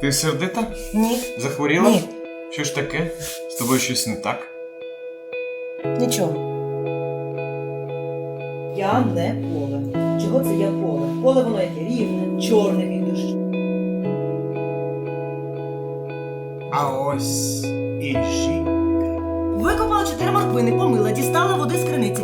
Ти сердита? Ні, Захворіла? Ні. Що ж таке? З тобою щось не так? нічого. Я не поле. Чого це я поле? Поле воно яке рівне, чорне від дощу. А ось і жінка. Викопала чотири морквини, помила, дістала води з криниці,